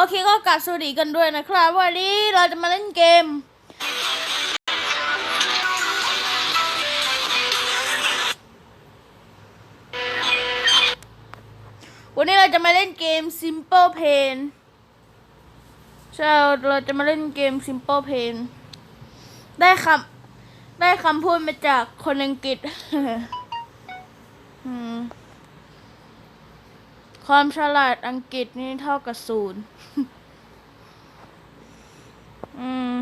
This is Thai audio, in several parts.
โอเคก็กลับสวัสดีกันด้วยนะครับ วันนี้เราจะมาเล่นเกม วันนี้เราจะมาเล่นเกม Simple Pain ใช่เราจะมาเล่นเกม Simple Pain ได้คำได้คำพูดมาจากคนอังกฤษ อืม ความฉลาดอังกฤษนี่เท่ากับศูนย์อืม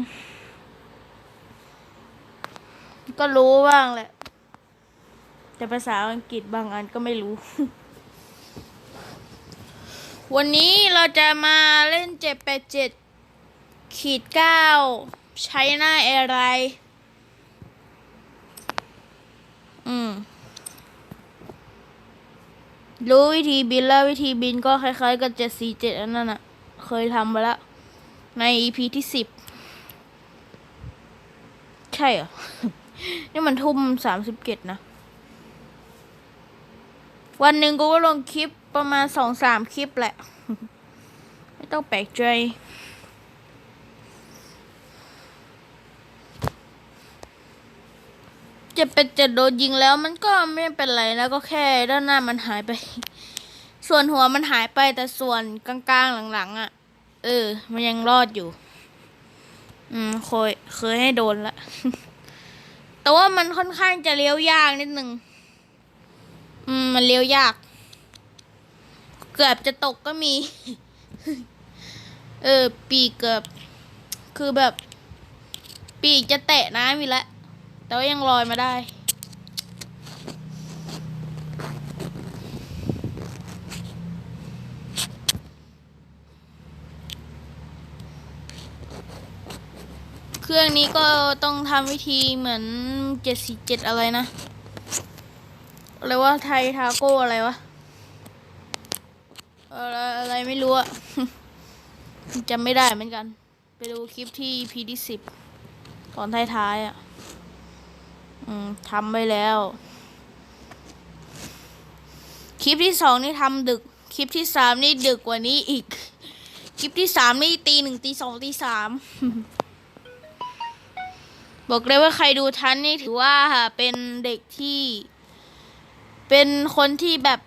ก็รู้บ้างแหละ แต่ภาษาอังกฤษบางอันก็ไม่รู้ วันนี้เราจะมาเล่นเจ็ดแปดเจ็ดขีดเก้าใช้หน้าอะไร อืม รู้วิธีบินแล้ววิธีบินก็คล้ายๆกับเจ็ดสี่เจ็ดอันนั้นอะเคยทำไปแล้วใน EP ที่สิบใช่เหรอ นี่มันทุ่มสามสิบเจ็ดนะ วันหนึ่งกูก็ลงคลิปประมาณสองสามคลิปแหละ ไม่ต้องแปลกใจ จะเป็นจะโดนยิงแล้วมันก็ไม่เป็นไรนะก็แค่ด้านหน้ามันหายไป ส่วนหัวมันหายไปแต่ส่วนกลางๆหลังๆอะ่ะ เออ มันยังรอดอยู่ อืมเคยเคยให้โดนละแต่ว่ามันค่อนข้างจะเลี้ยวยากนิดนึงอืม มันเลี้ยวยาก เกือบจะตกก็มี เออ ปีกเกือบ คือแบบ ปีกจะแตะน้ำอีกแล้ว แต่ว่ายังลอยมาได้ เครื่องนี้ก็ต้องทำวิธีเหมือนเจ็ดสี่เจ็ดอะไรนะอะไรว่าไทยทาโก้อะไรวะ อะไรอะไรไม่รู้อะจำไม่ได้เหมือนกัน ไปดูคลิปที่พีที่สิบตอนท้ายๆอะ ทำไปแล้ว คลิปที่สองนี่ทำดึก คลิปที่สามนี่ดึกกว่านี้อีก คลิปที่สามนี่ตีหนึ่งตีสองตีสามบอกเลยว่าใครดูทันนี่ถือว่าเป็นเด็กที่ เป็นคนที่แบบ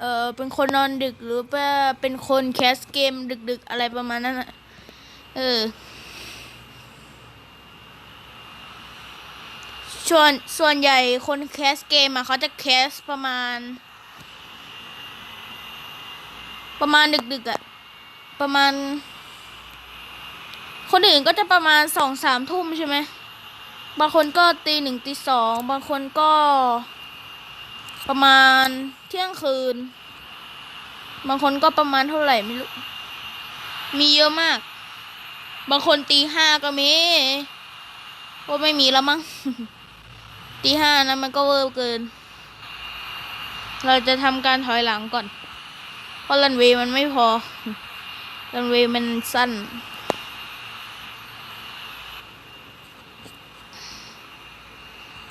เออเป็นคนนอนดึกหรือว่าเป็นคนแคสเกมดึก ๆ อะไรประมาณนั้นอะเออ ส่วนส่วนใหญ่คนแคสเกมอะเขาจะแคสประมาณ ประมาณดึกๆอะประมาณ คนอื่นก็จะประมาณสองสามทุ่มใช่ไหมบางคนก็ตีหนึ่งตีสองบางคนก็ ประมาณเที่ยงคืน บางคนก็ประมาณเท่าไหร่ไม่รู้ มีเยอะมาก บางคนตีห้าก็มีว่าไม่มีแล้วมั้ง ตีห้านะมันก็เวอร์เกิน เราจะทำการถอยหลังก่อน เพราะรันเวย์มันไม่พอ รันเวย์มันสั้น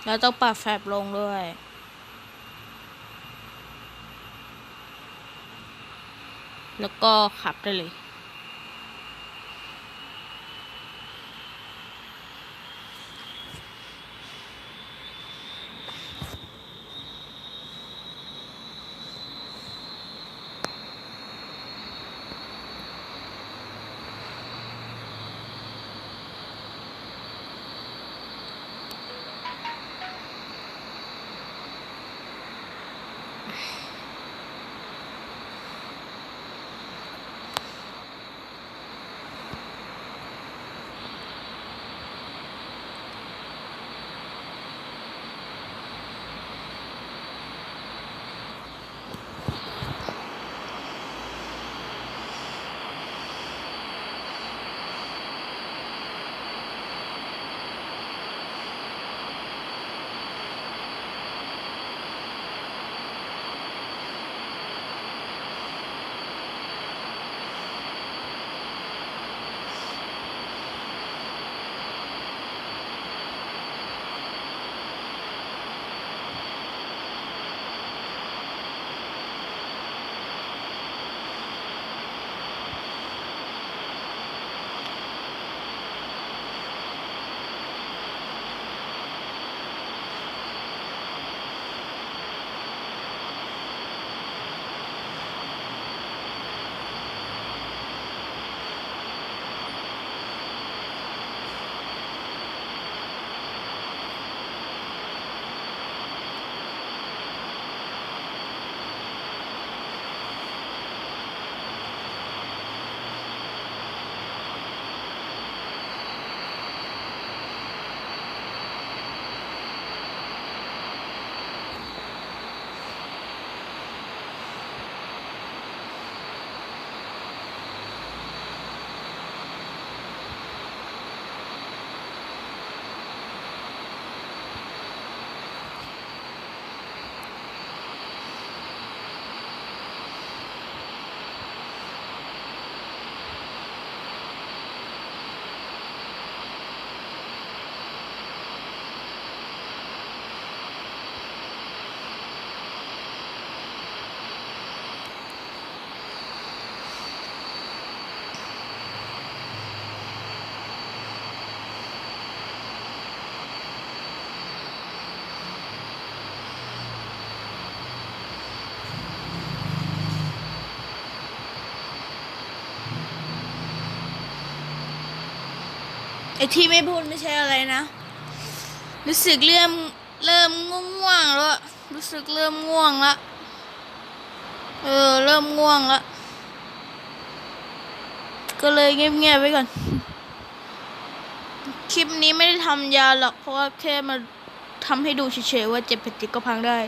เราต้องปรับแฟบลงด้วยแล้วก็ขับได้เลย ไอที่ไม่พูดไม่ใช่อะไรนะ รู้สึกเริ่มเริ่มง่วงแล้ว รู้สึกเริ่มง่วงละเออ เริ่มง่วงละก็เลยเงียบๆไว้ก่อน คลิปนี้ไม่ได้ทำยาหรอก เพราะว่าแค่มาทำให้ดูเฉยๆว่าเจ็บแผ่นติก็พังได้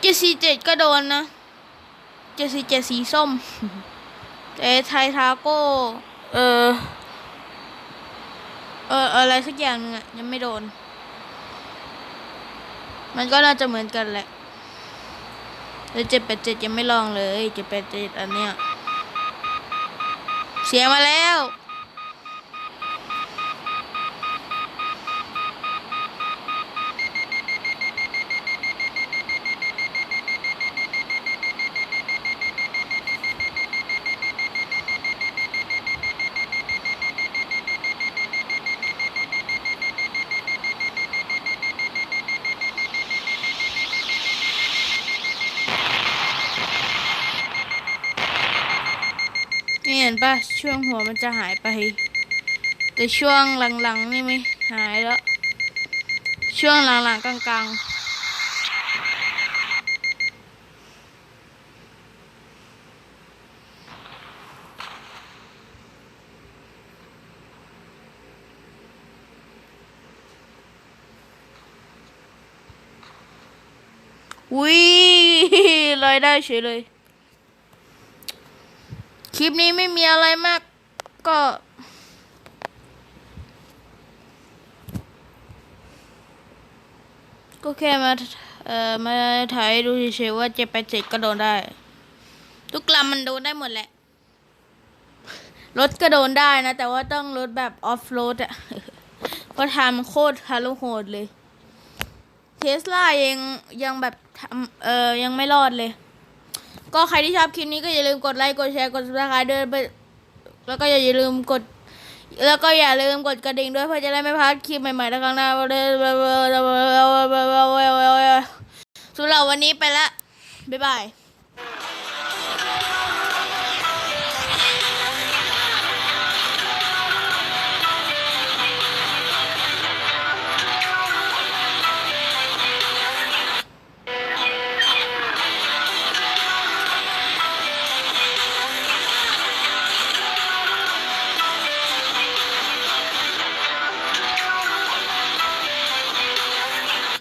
เจสีเจ็ดก็โดนนะเจสีเจ็ดสีส้มแต่ไททาโก้ เออ เอออะไรสักอย่างนึงอะยังไม่โดน มันก็น่าจะเหมือนกันแหละเลเจ็ดแปดเจ็ดยังไม่ลองเลยเจ็ดแปดเจ็ดอันเนี้ยเสียมาแล้ว นี่เห็นปะช่วงหัวมันจะหายไป แต่ช่วงหลังๆนี่ไม่หายแล้ว ช่วงหลังๆกลางๆอุ้ยลอยได้เฉยเลย คลิปนี้ไม่มีอะไรมาก ก็ก็แค่มา เอ่อ มาถ่ายดูเฉยๆว่าเจ็บไปเจ็ดก็โดนได้ ทุกลำมันโดนได้หมดแหละ รถก็โดนได้นะ แต่ว่าต้องรถแบบออฟโรดอะเพราะทางมันโคตรฮารุโหดเลย เทสลายังยังแบบทำเอ่อยังไม่รอดเลย ก็ใครที่ชอบคลิปนี้ก็อย่าลืมกดไลค์กดแชร์กดซับสไครต์ด้วยแล้วก็อย่าลืมกด แล้วก็อย่าลืมกดกระดิ่งด้วยเพื่อจะได้ไม่พลาดคลิปใหม่ๆในครั้งหน้าสำหรับวันนี้ไปละบ๊ายบาย